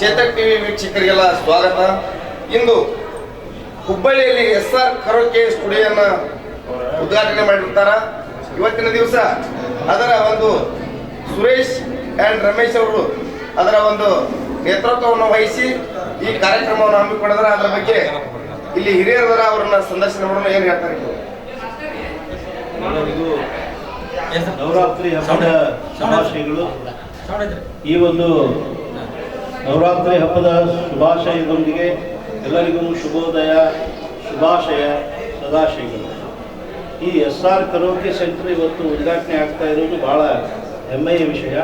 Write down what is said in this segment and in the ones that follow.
Chetak TV ವೀಕ್ಷಕರಿಗೆಲ್ಲ ಸ್ವಾಗತ. ಇಂದು ಹುಬ್ಬಳ್ಳಿಯಲ್ಲಿ S R karaoke ಸ್ಟುಡಿಯೋನ ಉದ್ಘಾಟನೆ ಮಾಡಿರ್ತಾರ. ಇವತ್ತಿನ ದಿವಸ ಅದರ ಒಂದು ಸುರೇಶ್ ಆ್ಯಂಡ್ ರಮೇಶ್ ಅವರು ಅದರ ಒಂದು ನೇತೃತ್ವವನ್ನು ವಹಿಸಿ ಈ ಕಾರ್ಯಕ್ರಮವನ್ನು ಹಮ್ಮಿಕೊಂಡಿದ್ರೆ ಅದರ ಬಗ್ಗೆ ಇಲ್ಲಿ ಹಿರಿಯರದರ ಅವರನ್ನ ಸಂದರ್ಶನ ಮಾಡೋಣ. ಏನು ಹೇಳ್ತಾರೆ ನವರಾತ್ರಿ ಹಬ್ಬದ ಈ ಒಂದು ನವರಾತ್ರಿ ಹಬ್ಬದ ಶುಭಾಶಯದೊಂದಿಗೆ ಎಲ್ಲರಿಗೂ ಶುಭೋದಯ, ಶುಭಾಶಯ, ಸದಾಶಯಗಳು. ಈ ಎಸ್ ಆರ್ ಕರೋಕೆ ಸೆಂಟರ್ ಇವತ್ತು ಉದ್ಘಾಟನೆ ಆಗ್ತಾ ಇರೋದು ಬಹಳ ಹೆಮ್ಮೆಯ ವಿಷಯ.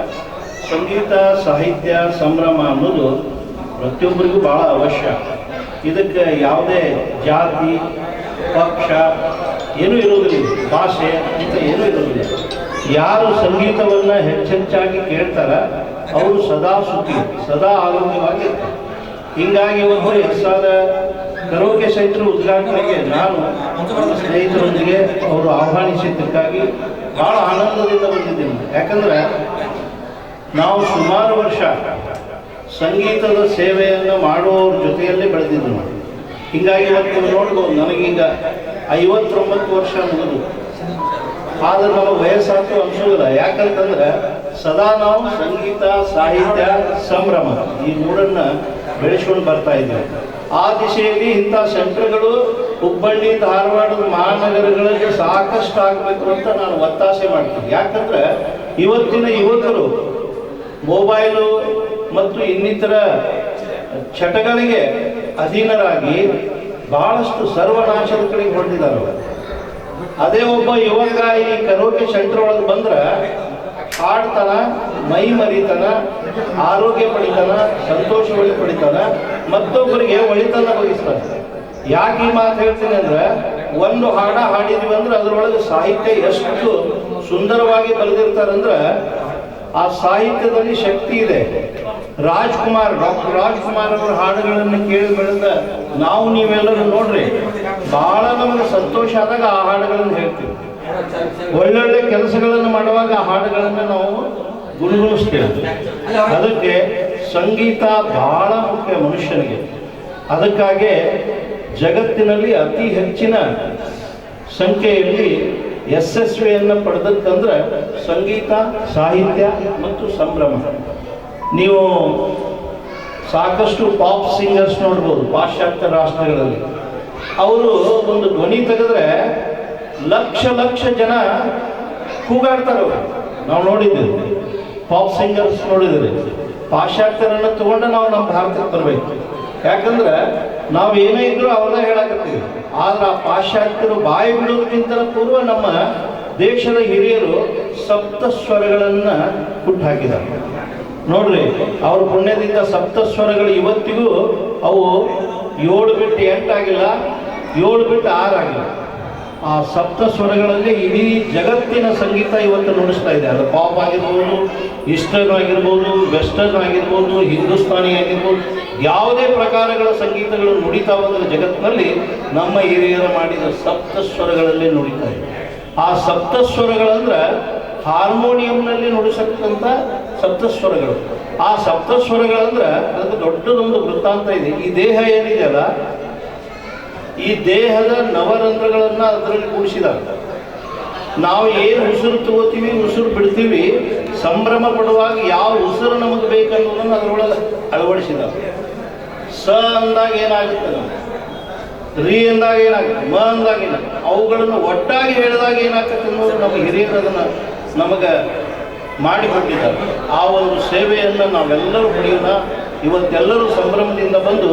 ಸಂಗೀತ, ಸಾಹಿತ್ಯ, ಸಂಭ್ರಮ ಅನ್ನೋದು ಪ್ರತಿಯೊಬ್ಬರಿಗೂ ಬಹಳ ಅವಶ್ಯ. ಇದಕ್ಕೆ ಯಾವುದೇ ಜಾತಿ, ಪಕ್ಷ ಏನೂ ಇರೋದಿಲ್ಲ. ಭಾಷೆ ಅಂತ ಏನೂ ಇರೋದಿಲ್ಲ. ಯಾರು ಸಂಗೀತವನ್ನು ಹೆಚ್ಚೆಚ್ಚಾಗಿ ಕೇಳ್ತಾರ ಅವರು ಸದಾ ಸುಖಿ ಸದಾ ಆರೋಗ್ಯವಾಗಿರ್ತಾರೆ ಹಿಂಗಾಗಿ ಒಂದು ಹೆಚ್ಚಾದ ಕರೋಕೆ ಸಹಿತ ಉದ್ಘಾಟನೆಗೆ ನಾನು ಸ್ನೇಹಿತರೊಂದಿಗೆ ಅವರು ಆಹ್ವಾನಿಸಿದ್ದಕ್ಕಾಗಿ ಬಹಳ ಆನಂದದಿಂದ ಬಂದಿದ್ದೀನಿ. ಯಾಕಂದ್ರೆ ನಾವು ಸುಮಾರು ವರ್ಷ ಸಂಗೀತದ ಸೇವೆಯನ್ನು ಮಾಡುವವ್ರ ಜೊತೆಯಲ್ಲಿ ಬೆಳೆದಿದ್ದು ಹಿಂಗಾಗಿ ಇವತ್ತು ನೀವು ನೋಡ್ಬೋದು, ನನಗೀಗ ಐವತ್ತೊಂಬತ್ತು ವರ್ಷ ಮುಗಿದು. ಆದ್ರೆ ನಮ್ಮ ವಯಸ್ಸಾತು ಅನಿಸೋದಿಲ್ಲ. ಯಾಕಂತಂದ್ರೆ ಸದಾ ನಾವು ಸಂಗೀತ, ಸಾಹಿತ್ಯ, ಸಂಭ್ರಮ ಈ ಮೂರನ್ನ ಬೆಳೆಸ್ಕೊಂಡು ಬರ್ತಾ ಇದ್ದೇವೆ. ಆ ದಿಶೆಯಲ್ಲಿ ಇಂಥ ಸೆಂಟರ್ಗಳು ಹುಬ್ಬಳ್ಳಿ ಧಾರವಾಡದ ಮಹಾನಗರಗಳಿಗೆ ಸಾಕಷ್ಟು ಆಗಬೇಕು ಅಂತ ನಾನು ಒತ್ತಾಸೆ ಮಾಡ್ತೀನಿ. ಯಾಕಂದ್ರೆ ಇವತ್ತಿನ ಯುವಕರು, ಮೊಬೈಲು ಮತ್ತು ಇನ್ನಿತರ ಚಟಗಳಿಗೆ ಅಧೀನರಾಗಿ ಬಹಳಷ್ಟು ಸರ್ವನಾಶದ ಕಡೆಗೆ ಹೊಡೆದಿದ್ದಾರೆ ಅದೇ ಒಬ್ಬ ಯುವಕ ಈ ಕರೋಕೆ ಸೆಂಟರ್ ಒಳಗೆ ಬಂದ್ರೆ ಹಾಡ್ತಾನ ಮೈ ಮರಿತಾನ ಆರೋಗ್ಯ ಪಡಿತಾನ ಒಳಿ ಪಡಿತಾನ ಮತ್ತೊಬ್ಬರಿಗೆ ಒಳಿತನ ಬಯಸ್ತಾನ ಯಾಕೆ ಈ ಮಾತು ಹೇಳ್ತೀನಿ ಅಂದ್ರೆ, ಒಂದು ಹಾಡ ಹಾಡಿದ್ವಿ ಅಂದ್ರೆ ಅದರೊಳಗೆ ಸಾಹಿತ್ಯ ಎಷ್ಟು ಸುಂದರವಾಗಿ ಬರೆದಿರ್ತಾರಂದ್ರೆ, ಆ ಸಾಹಿತ್ಯದಲ್ಲಿ ಶಕ್ತಿ ಇದೆ. ರಾಜ್ಕುಮಾರ್, ಡಾಕ್ಟರ್ ರಾಜ್ಕುಮಾರ್ ಅವರ ಹಾಡುಗಳನ್ನು ಕೇಳಿ ಬೆಳೆದ ನಾವು ನೀವೆಲ್ಲರೂ ನೋಡ್ರಿ ಬಹಳ ನಮಗೆ ಸಂತೋಷ ಆದಾಗ ಆ ಹಾಡುಗಳನ್ನು ಹೇಳ್ತೀವಿ. ಒಳ್ಳೊಳ್ಳೆ ಕೆಲಸಗಳನ್ನು ಮಾಡುವಾಗ ಆ ಹಾಡುಗಳನ್ನು ನಾವು ಗುಣಗುಣಿಸ್ತೇವೆ ಅದಕ್ಕೆ ಸಂಗೀತ ಬಹಳ ಮುಖ್ಯ ಮನುಷ್ಯನಿಗೆ. ಅದಕ್ಕಾಗಿ ಜಗತ್ತಿನಲ್ಲಿ ಅತಿ ಹೆಚ್ಚಿನ ಸಂಖ್ಯೆಯಲ್ಲಿ ಯಶಸ್ವಿಯನ್ನು ಪಡೆದಕ್ಕಂದ್ರೆ ಸಂಗೀತ ಸಾಹಿತ್ಯ ಮತ್ತು ಸಂಭ್ರಮ. ನೀವು ಸಾಕಷ್ಟು ಪಾಪ್ ಸಿಂಗರ್ಸ್ ನೋಡ್ಬೋದು ಪಾಶ್ಚಾತ್ಯ ರಾಷ್ಟ್ರಗಳಲ್ಲಿ. ಅವರು ಒಂದು ಧ್ವನಿ ತೆಗೆದ್ರೆ ಲಕ್ಷ ಲಕ್ಷ ಜನ ಕೂಗಾಡ್ತಾರೆ ನಾವು ನೋಡಿದ್ದೀವಿ. ಪಾಪ್ ಸಿಂಗರ್ಸ್ ನೋಡಿದ್ರಿ ಪಾಶ್ಚಾತ್ಯರನ್ನು ತಗೊಂಡು ನಾವು ನಮ್ಮ ಭಾರತಕ್ಕೆ ಬರಬೇಕು. ಯಾಕಂದ್ರೆ ನಾವು ಏನೇ ಇದ್ರು ಅವ್ರನ್ನ ಹೇಳಾಕತ್ತೀವಿ. ಆದ್ರೆ ಆ ಪಾಶ್ಚಾತ್ಯರು ಬಾಯಿ ಬಿಡೋದಕ್ಕಿಂತ ಪೂರ್ವ ನಮ್ಮ ದೇಶದ ಹಿರಿಯರು ಸಪ್ತ ಸ್ವರಗಳನ್ನ ಹುಟ್ಟುಹಾಕಿದ್ದಾರೆ ನೋಡ್ರಿ, ಅವ್ರ ಪುಣ್ಯದಿಂದ ಸಪ್ತ ಸ್ವರಗಳು ಇವತ್ತಿಗೂ ಅವು ಏಳು ಬಿಟ್ಟು ಎಂಟಾಗಿಲ್ಲ, ಏಳು ಬಿಟ್ಟು ಆರಾಗಿಲ್ಲ. ಆ ಸಪ್ತ ಸ್ವರಗಳಲ್ಲಿ ಇಡೀ ಜಗತ್ತಿನ ಸಂಗೀತ ಇವತ್ತು ನುಡಿಸ್ತಾ ಇದೆ. ಅದು ಪಾಪ್ ಆಗಿರ್ಬೋದು ಈಸ್ಟರ್ನ್ ಆಗಿರ್ಬೋದು ವೆಸ್ಟರ್ನ್ ಆಗಿರ್ಬೋದು, ಹಿಂದೂಸ್ತಾನಿ ಆಗಿರ್ಬೋದು, ಯಾವುದೇ ಪ್ರಕಾರಗಳ ಸಂಗೀತಗಳು ನುಡಿತಾ ಬಂದರೆ ಜಗತ್ತಿನಲ್ಲಿ ನಮ್ಮ ಹಿರಿಯರು ಮಾಡಿದ ಸಪ್ತ ಸ್ವರಗಳಲ್ಲಿ ನುಡಿತಾ ಇದೆ. ಆ ಸಪ್ತ ಸ್ವರಗಳಂದ್ರೆ ಹಾರ್ಮೋನಿಯಂನಲ್ಲಿ ನುಡಿಸಕ್ಕಂಥ ಸಪ್ತಸ್ವರಗಳು ಆ ಸಪ್ತಸ್ವರಗಳಂದ್ರೆ ಅದಕ್ಕೆ ದೊಡ್ಡದೊಂದು ವೃತ್ತಾಂತ ಇದೆ. ಈ ದೇಹ ಏನಿದೆಯಲ್ಲ ಈ ದೇಹದ ನವರಂಧ್ರಗಳನ್ನ ಅದರಲ್ಲಿ ಕೂಡಿಸಿದಾಗ ನಾವು ಏನು ಉಸಿರು ತಗೋತೀವಿ, ಉಸಿರು ಬಿಡ್ತೀವಿ, ಸಂಭ್ರಮ ಪಡುವಾಗ ಯಾವ ಉಸಿರು ನಮಗೆ ಬೇಕನ್ನೋದನ್ನು ಅದರೊಳಗೆ ಅಳವಡಿಸಿದ ಸ ಅಂದಾಗ ಏನಾಗುತ್ತೆ ನಮ್ಗೆ? ರೀ ಅಂದಾಗ ಏನಾಗುತ್ತೆ? ಮ ಅಂದಾಗ ಏನಾಗುತ್ತೆ? ಅವುಗಳನ್ನು ಒಟ್ಟಾಗಿ ಹೇಳಿದಾಗ ಏನಾಗುತ್ತೆ ಅನ್ನೋದು ನಮ್ಮ ಹಿರಿಯರು ಅದನ್ನು ನಮಗೆ ಮಾಡಿಕೊಟ್ಟಿದ್ದಾರೆ. ಆ ಒಂದು ಸೇವೆಯನ್ನು ನಾವೆಲ್ಲರೂ ಪಡೆಯೋಣ. ಇವತ್ತೆಲ್ಲರೂ ಸಂಭ್ರಮದಿಂದ ಬಂದು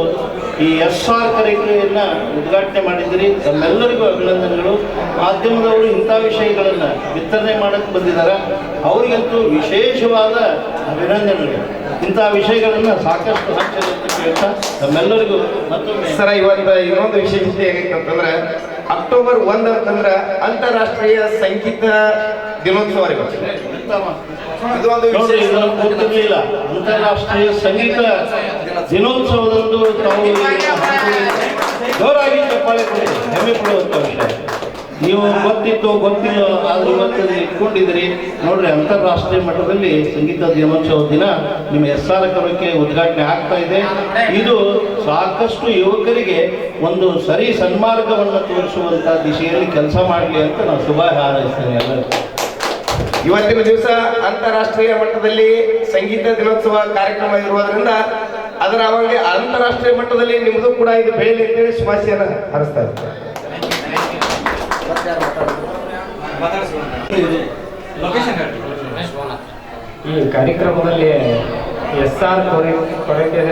ಈ ಎಸ್ ಆರ್ ಕರೆಕೆಯನ್ನು ಉದ್ಘಾಟನೆ ಮಾಡಿದ್ರಿ ತಮ್ಮೆಲ್ಲರಿಗೂ ಅಭಿನಂದನೆಗಳು. ಮಾಧ್ಯಮದವರು ಇಂಥ ವಿಷಯಗಳನ್ನು ವಿತರಣೆ ಮಾಡಕ್ಕೆ ಬಂದಿದ್ದಾರೆ ಅವರಿಗಂತೂ ವಿಶೇಷವಾದ ಅಭಿನಂದನೆಗಳು. ಇಂಥ ವಿಷಯಗಳನ್ನು ಸಾಕಷ್ಟು ಕೇಳ್ತಾ ತಮ್ಮೆಲ್ಲರಿಗೂ ಮತ್ತೊಮ್ಮೆ ಸರ ಇವತ್ತು ಇನ್ನೊಂದು ವಿಶೇಷತೆ ಹೇಗಂತಂದ್ರೆ ಅಕ್ಟೋಬರ್ ಒಂದ್ ಅಂತಂದ್ರೆ ಅಂತಾರಾಷ್ಟ್ರೀಯ ಸಂಗೀತ ದಿನೋತ್ಸವ ಗೊತ್ತಿರ್ಲಿಲ್ಲ. ಅಂತಾರಾಷ್ಟ್ರೀಯ ಸಂಗೀತ ದಿನೋತ್ಸವದಂದು ತಾವು ಜೋರಾಗಿ ಚಪ್ಪಾಳೆ ಹೆಮ್ಮೆ ಪಡುವಂತ ನೀವು ಗೊತ್ತಿತ್ತು ಗೊತ್ತಿಲ್ಲ ಆದ್ರೂ ಇವತ್ತು ಕೊಟ್ಟಿದ್ರಿ ನೋಡ್ರಿ, ಅಂತಾರಾಷ್ಟ್ರೀಯ ಮಟ್ಟದಲ್ಲಿ ಸಂಗೀತ ದಿನೋತ್ಸವ ದಿನ ನಿಮ್ಮ ಎಸ್ ಆರ್ ಕ್ರಮಕ್ಕೆ ಉದ್ಘಾಟನೆ ಆಗ್ತಾ ಇದೆ. ಇದು ಸಾಕಷ್ಟು ಯುವಕರಿಗೆ ಒಂದು ಸರಿ ಸನ್ಮಾರ್ಗವನ್ನು ತೋರಿಸುವಂತ ದಿಶೆಯಲ್ಲಿ ಕೆಲಸ ಮಾಡಲಿ ಅಂತ ನಾನು ಶುಭ ಹಾರೈಸ್ತೇನೆ ಇವತ್ತಿನ ದಿವಸ ಅಂತಾರಾಷ್ಟ್ರೀಯ ಮಟ್ಟದಲ್ಲಿ ಸಂಗೀತ ದಿನೋತ್ಸವ ಕಾರ್ಯಕ್ರಮ ಇರುವುದರಿಂದ ಅದರ ಅವಾಗ ಅಂತಾರಾಷ್ಟ್ರೀಯ ಮಟ್ಟದಲ್ಲಿ ನಿಮ್ಮದು ಕೂಡ ಇದು ಬೇಲಿ ಅಂತೇಳಿ ಶುಭಾಶಯನ ಹರಿಸ್ತಾ ಇದ್ದಾರೆ ಈ ಕಾರ್ಯಕ್ರಮದಲ್ಲಿ ಎಸ್ ಆರ್ ಕೊರೆ ಕೊರಕೆ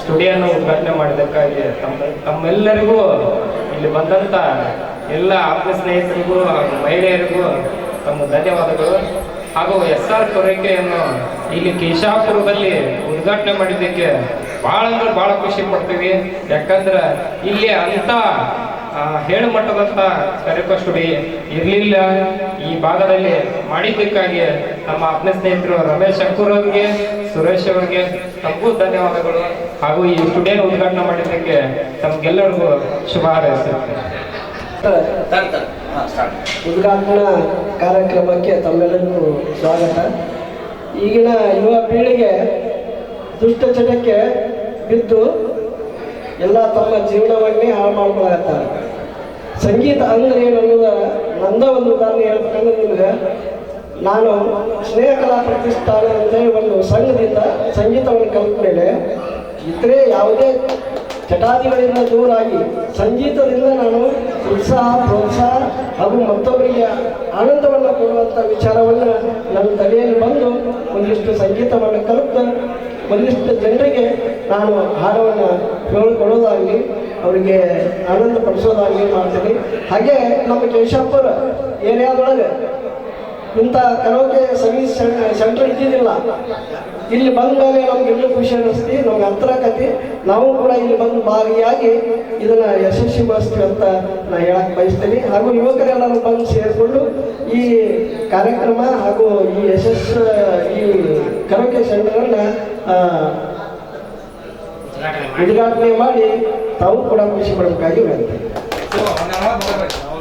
ಸ್ಟುಡಿಯೋನ ಉದ್ಘಾಟನೆ ಮಾಡಿದ್ದಕ್ಕಾಗಿ ತಮ್ಮ ತಮ್ಮೆಲ್ಲರಿಗೂ ಇಲ್ಲಿ ಬಂದಂಥ ಎಲ್ಲ ಆಪ್ತ ಸ್ನೇಹಿತರಿಗೂ ಮಹಿಳೆಯರಿಗೂ ತಮ್ಮ ಧನ್ಯವಾದಗಳು. ಹಾಗೂ ಎಸ್ ಆರ್ ಪೂರೈಕೆಯನ್ನು ಇಲ್ಲಿ ಕೇಶಾಪುರದಲ್ಲಿ ಉದ್ಘಾಟನೆ ಮಾಡಿದ್ದಕ್ಕೆ ಭಾಳ ಅಂದ್ರೆ ಭಾಳ ಖುಷಿ ಪಡ್ತೀವಿ. ಯಾಕಂದ್ರೆ ಇಲ್ಲಿ ಅಂಥ ಹೇಳು ಮಟ್ಟದಂತ ಕರೆಕ ಸ್ಟುಡಿಯೋ ಇರಲಿಲ್ಲ. ಈ ಭಾಗದಲ್ಲಿ ಮಾಡಿದ್ದಕ್ಕಾಗಿ ನಮ್ಮ ಆತ್ಮ ಸ್ನೇಹಿತರು ರಮೇಶ್ ಶಂಕೂರ್ ಅವರಿಗೆ, ಸುರೇಶ್ ಅವರಿಗೆ ತಮಗೂ ಧನ್ಯವಾದಗಳು. ಹಾಗೂ ಈ ಸ್ಟುಡಿಯೋ ಉದ್ಘಾಟನೆ ಮಾಡಿದ್ದಕ್ಕೆ ತಮ್ಗೆಲ್ಲರಿಗೂ ಶುಭ ಹಾರೈಸುತ್ತೇನೆ. ಉದ್ಘಾಟನಾ ಕಾರ್ಯಕ್ರಮಕ್ಕೆ ತಮ್ಮೆಲ್ಲರಿಗೂ ಸ್ವಾಗತ. ಈಗಿನ ಯುವ ಪೀಳಿಗೆ ದುಷ್ಟಚಟಕ್ಕೆ ಬಿದ್ದು ಎಲ್ಲ ತಮ್ಮ ಜೀವನವನ್ನೇ ಹಾಳು ಮಾಡ್ಕೊಳತ್ತಾರೆ ಸಂಗೀತ ಅಂದ್ರೆ ಏನು ಅನ್ನೋದ ನಂದ ಒಂದು ಉದಾಹರಣೆ ಹೇಳ್ಬೇಕಂದ್ರೆ ನಿಮ್ಗೆ. ನಾನು ಸ್ನೇಹ ಕಲಾ ಪ್ರತಿಷ್ಠಾನ ಅಂತೇಳಿ ಒಂದು ಸಂಘದಿಂದ ಸಂಗೀತವನ್ನು ಕಲಿತ ಮೇಲೆ ಇತರೆ ಯಾವುದೇ ಚಟಾದಿಗಳಿಂದ ದೂರಾಗಿ ಸಂಗೀತದಿಂದ ನಾನು ಉತ್ಸಾಹ, ಪ್ರೋತ್ಸಾಹ ಹಾಗೂ ಮತ್ತೊಬ್ಬರಿಗೆ ಆನಂದವನ್ನು ಕೊಡುವಂಥ ವಿಚಾರವನ್ನು ನನ್ನ ತಲೆಯಲ್ಲಿ ಬಂದು ಒಂದಿಷ್ಟು ಸಂಗೀತವನ್ನು ಕಲಿತು ಒಂದಿಷ್ಟು ಜನರಿಗೆ ನಾನು ಹಾಡವನ್ನು ಹೇಳಿಕೊಡೋದಾಗಲಿ, ಅವರಿಗೆ ಆನಂದ ಪಡಿಸೋದಾಗಲಿ ಮಾಡ್ತೀನಿ. ಹಾಗೆ ನಮ್ಮ ಕೇಶಾಪುರ ಏರಿಯಾದೊಳಗೆ ಇಂಥ ಕರೋಕೆ ಸರ್ವಿಸ್ ಸೆಂಟರ್ ಇದ್ದಿದ್ದಿಲ್ಲ. ಇಲ್ಲಿ ಬಂದ ಮೇಲೆ ನಮ್ಗೆ ಎಲ್ಲೂ ಖುಷಿ ಅನ್ನಿಸ್ತಿ. ನಮ್ಗೆ ಹತ್ರ ಆಕತಿ ನಾವು ಕೂಡ ಇಲ್ಲಿ ಬಂದು ಭಾಗಿಯಾಗಿ ಇದನ್ನ ಯಶಸ್ವಿಗೊಳಿಸ್ತೀವಿ ಅಂತ ನಾ ಹೇಳಕ್ ಬಯಸ್ತೀನಿ. ಹಾಗೂ ಯುವಕರೆಲ್ಲರೂ ಬಂದು ಸೇರಿಕೊಂಡು ಈ ಕಾರ್ಯಕ್ರಮ ಹಾಗೂ ಈ ಯಶಸ್ಸು ಈ ಕರೋಕೆ ಸೆಂಟರನ್ನು ಉದ್ಘಾಟನೆ ಮಾಡಿ. ತಾವು ಕೂಡ ಖುಷಿ ಪಡಬೇಕಾಗಿ ವಿನಂತಿ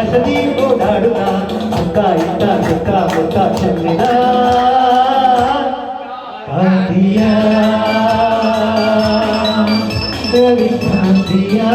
ఆశది ఓడాడునా అక్క ఇంత చక్క కొత్త చెల్లినా కాంతియా. రవి కాంతియా.